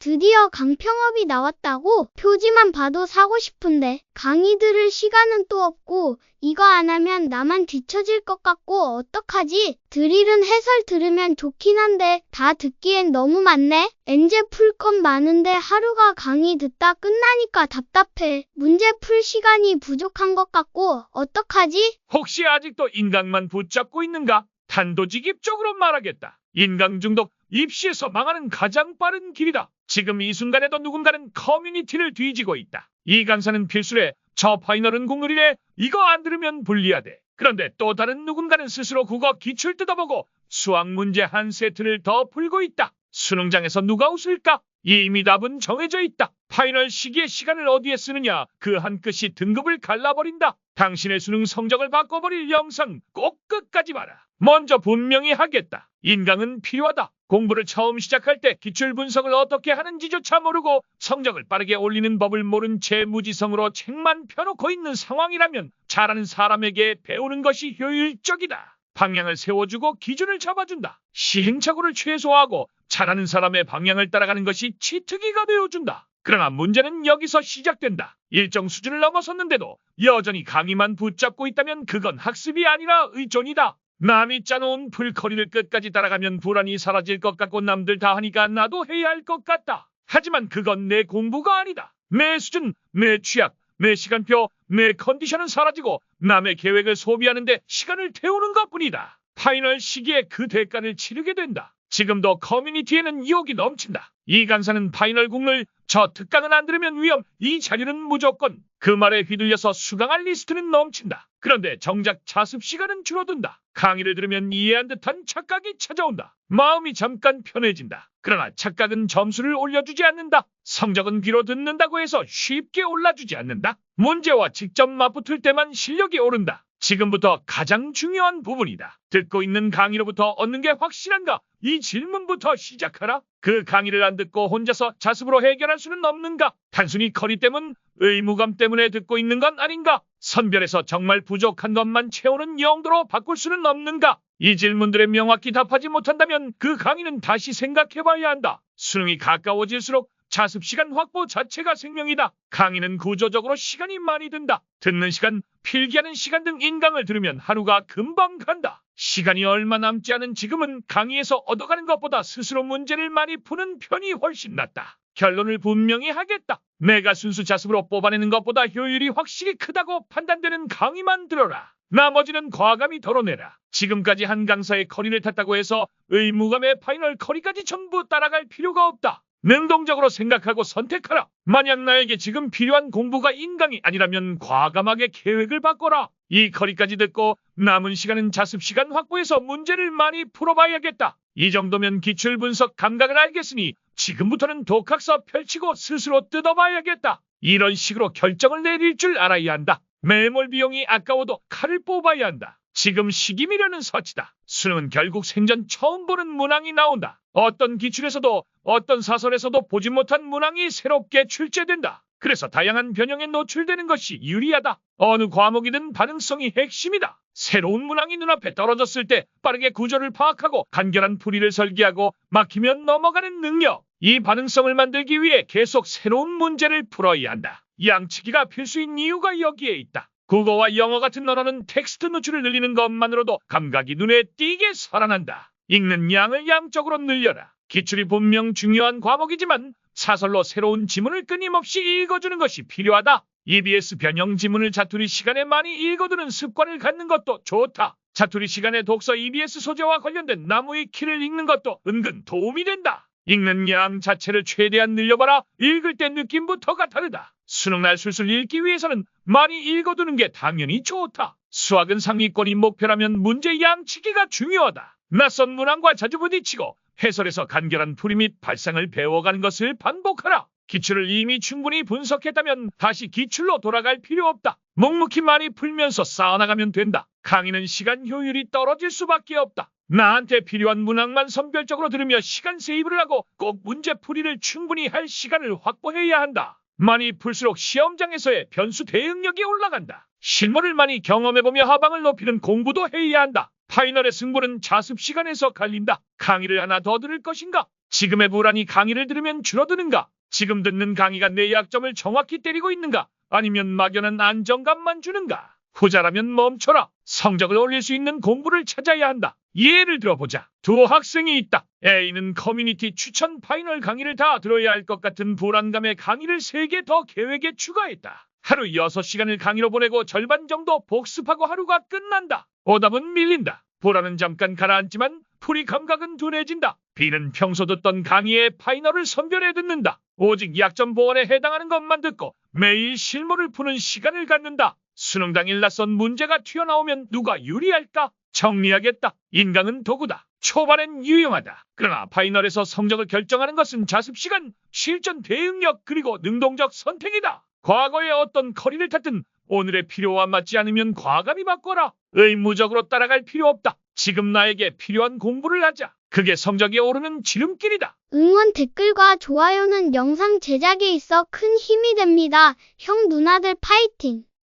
드디어 강평업이 나왔다고? 표지만 봐도 사고 싶은데 강의 들을 시간은 또 없고 이거 안 하면 나만 뒤처질 것 같고 어떡하지? 드릴은 해설 들으면 좋긴 한데 다 듣기엔 너무 많네. 엔제 풀컷 많은데 하루가 강의 듣다 끝나니까 답답해. 문제 풀 시간이 부족한 것 같고 어떡하지? 혹시 아직도 인강만 붙잡고 있는가? 단도직입적으로 말하겠다. 인강 중독 입시에서 망하는 가장 빠른 길이다. 지금 이 순간에도 누군가는 커뮤니티를 뒤지고 있다. 이 강사는 필수래. 저 파이널은 공률이래. 이거 안 들으면 불리하대. 그런데 또 다른 누군가는 스스로 국어 기출 뜯어보고 수학 문제 한 세트를 더 풀고 있다. 수능장에서 누가 웃을까? 이미 답은 정해져 있다. 파이널 시기에 시간을 어디에 쓰느냐 그한 끝이 등급을 갈라버린다. 당신의 수능 성적을 바꿔버릴 영상 꼭 끝까지 봐라. 먼저 분명히 하겠다. 인강은 필요하다. 공부를 처음 시작할 때 기출 분석을 어떻게 하는지조차 모르고 성적을 빠르게 올리는 법을 모른 채 무지성으로 책만 펴놓고 있는 상황이라면 잘하는 사람에게 배우는 것이 효율적이다. 방향을 세워주고 기준을 잡아준다. 시행착오를 최소화하고 잘하는 사람의 방향을 따라가는 것이 치트기가 되어준다. 그러나 문제는 여기서 시작된다. 일정 수준을 넘어섰는데도 여전히 강의만 붙잡고 있다면 그건 학습이 아니라 의존이다. 남이 짜놓은 풀커리를 끝까지 따라가면 불안이 사라질 것 같고 남들 다 하니까 나도 해야 할 것 같다. 하지만 그건 내 공부가 아니다. 내 수준, 내 취약, 내 시간표, 내 컨디션은 사라지고 남의 계획을 소비하는데 시간을 태우는 것뿐이다. 파이널 시기에 그 대가를 치르게 된다. 지금도 커뮤니티에는 유혹이 넘친다. 이 강사는 파이널 국룰, 저 특강은 안 들으면 위험, 이 자료는 무조건. 그 말에 휘둘려서 수강할 리스트는 넘친다. 그런데 정작 자습 시간은 줄어든다. 강의를 들으면 이해한 듯한 착각이 찾아온다. 마음이 잠깐 편해진다. 그러나 착각은 점수를 올려주지 않는다. 성적은 귀로 듣는다고 해서 쉽게 올라주지 않는다. 문제와 직접 맞붙을 때만 실력이 오른다. 지금부터 가장 중요한 부분이다. 듣고 있는 강의로부터 얻는 게 확실한가? 이 질문부터 시작하라. 그 강의를 안 듣고 혼자서 자습으로 해결할 수는 없는가? 단순히 커리 때문, 의무감 때문에 듣고 있는 건 아닌가? 선별해서 정말 부족한 것만 채우는 영도로 바꿀 수는 없는가? 이 질문들에 명확히 답하지 못한다면 그 강의는 다시 생각해봐야 한다. 수능이 가까워질수록 자습 시간 확보 자체가 생명이다. 강의는 구조적으로 시간이 많이 든다. 듣는 시간, 필기하는 시간 등 인강을 들으면 하루가 금방 간다. 시간이 얼마 남지 않은 지금은 강의에서 얻어가는 것보다 스스로 문제를 많이 푸는 편이 훨씬 낫다. 결론을 분명히 하겠다. 내가 순수 자습으로 뽑아내는 것보다 효율이 확실히 크다고 판단되는 강의만 들어라. 나머지는 과감히 덜어내라. 지금까지 한 강사의 커리를 탔다고 해서 의무감의 파이널 커리까지 전부 따라갈 필요가 없다. 능동적으로 생각하고 선택하라. 만약 나에게 지금 필요한 공부가 인강이 아니라면 과감하게 계획을 바꿔라. 이 커리까지 듣고 남은 시간은 자습 시간 확보해서 문제를 많이 풀어봐야겠다. 이 정도면 기출 분석 감각을 알겠으니 지금부터는 독학서 펼치고 스스로 뜯어봐야겠다. 이런 식으로 결정을 내릴 줄 알아야 한다. 매몰 비용이 아까워도 칼을 뽑아야 한다. 지금 시기미려는 서치다. 수능은 결국 생전 처음 보는 문항이 나온다. 어떤 기출에서도 어떤 사설에서도 보지 못한 문항이 새롭게 출제된다. 그래서 다양한 변형에 노출되는 것이 유리하다. 어느 과목이든 반응성이 핵심이다. 새로운 문항이 눈앞에 떨어졌을 때 빠르게 구조를 파악하고 간결한 풀이를 설계하고 막히면 넘어가는 능력. 이 반응성을 만들기 위해 계속 새로운 문제를 풀어야 한다. 양치기가 필수인 이유가 여기에 있다. 국어와 영어 같은 언어는 텍스트 노출을 늘리는 것만으로도 감각이 눈에 띄게 살아난다. 읽는 양을 양적으로 늘려라. 기출이 분명 중요한 과목이지만 사설로 새로운 지문을 끊임없이 읽어주는 것이 필요하다. EBS 변형 지문을 자투리 시간에 많이 읽어두는 습관을 갖는 것도 좋다. 자투리 시간에 독서 EBS 소재와 관련된 나무의 키를 읽는 것도 은근 도움이 된다. 읽는 양 자체를 최대한 늘려봐라. 읽을 때 느낌부터가 다르다. 수능날 술술 읽기 위해서는 많이 읽어두는 게 당연히 좋다. 수학은 상위권이 목표라면 문제 양치기가 중요하다. 낯선 문항과 자주 부딪히고 해설에서 간결한 풀이 및 발상을 배워가는 것을 반복하라. 기출을 이미 충분히 분석했다면 다시 기출로 돌아갈 필요 없다. 묵묵히 많이 풀면서 쌓아나가면 된다. 강의는 시간 효율이 떨어질 수밖에 없다. 나한테 필요한 문항만 선별적으로 들으며 시간 세이브를 하고 꼭 문제 풀이를 충분히 할 시간을 확보해야 한다. 많이 풀수록 시험장에서의 변수 대응력이 올라간다. 실물을 많이 경험해보며 하방을 높이는 공부도 해야 한다. 파이널의 승부는 자습 시간에서 갈린다. 강의를 하나 더 들을 것인가? 지금의 불안이 강의를 들으면 줄어드는가? 지금 듣는 강의가 내 약점을 정확히 때리고 있는가? 아니면 막연한 안정감만 주는가? 후자라면 멈춰라. 성적을 올릴 수 있는 공부를 찾아야 한다. 예를 들어보자. 두 학생이 있다. A는 커뮤니티 추천 파이널 강의를 다 들어야 할 것 같은 불안감에 강의를 3개 더 계획에 추가했다. 하루 6시간을 강의로 보내고 절반 정도 복습하고 하루가 끝난다. 오답은 밀린다. 보라는 잠깐 가라앉지만 풀이 감각은 둔해진다. B는 평소 듣던 강의의 파이널을 선별해 듣는다. 오직 약점 보완에 해당하는 것만 듣고 매일 실무를 푸는 시간을 갖는다. 수능 당일 낯선 문제가 튀어나오면 누가 유리할까? 정리하겠다. 인강은 도구다. 초반엔 유용하다. 그러나 파이널에서 성적을 결정하는 것은 자습시간, 실전 대응력 그리고 능동적 선택이다. 과거에 어떤 커리를 탔든 오늘의 필요와 맞지 않으면 과감히 바꿔라. 의무적으로 따라갈 필요 없다. 지금 나에게 필요한 공부를 하자. 그게 성적이 오르는 지름길이다. 응원 댓글과 좋아요는 영상 제작에 있어 큰 힘이 됩니다. 형 누나들 파이팅!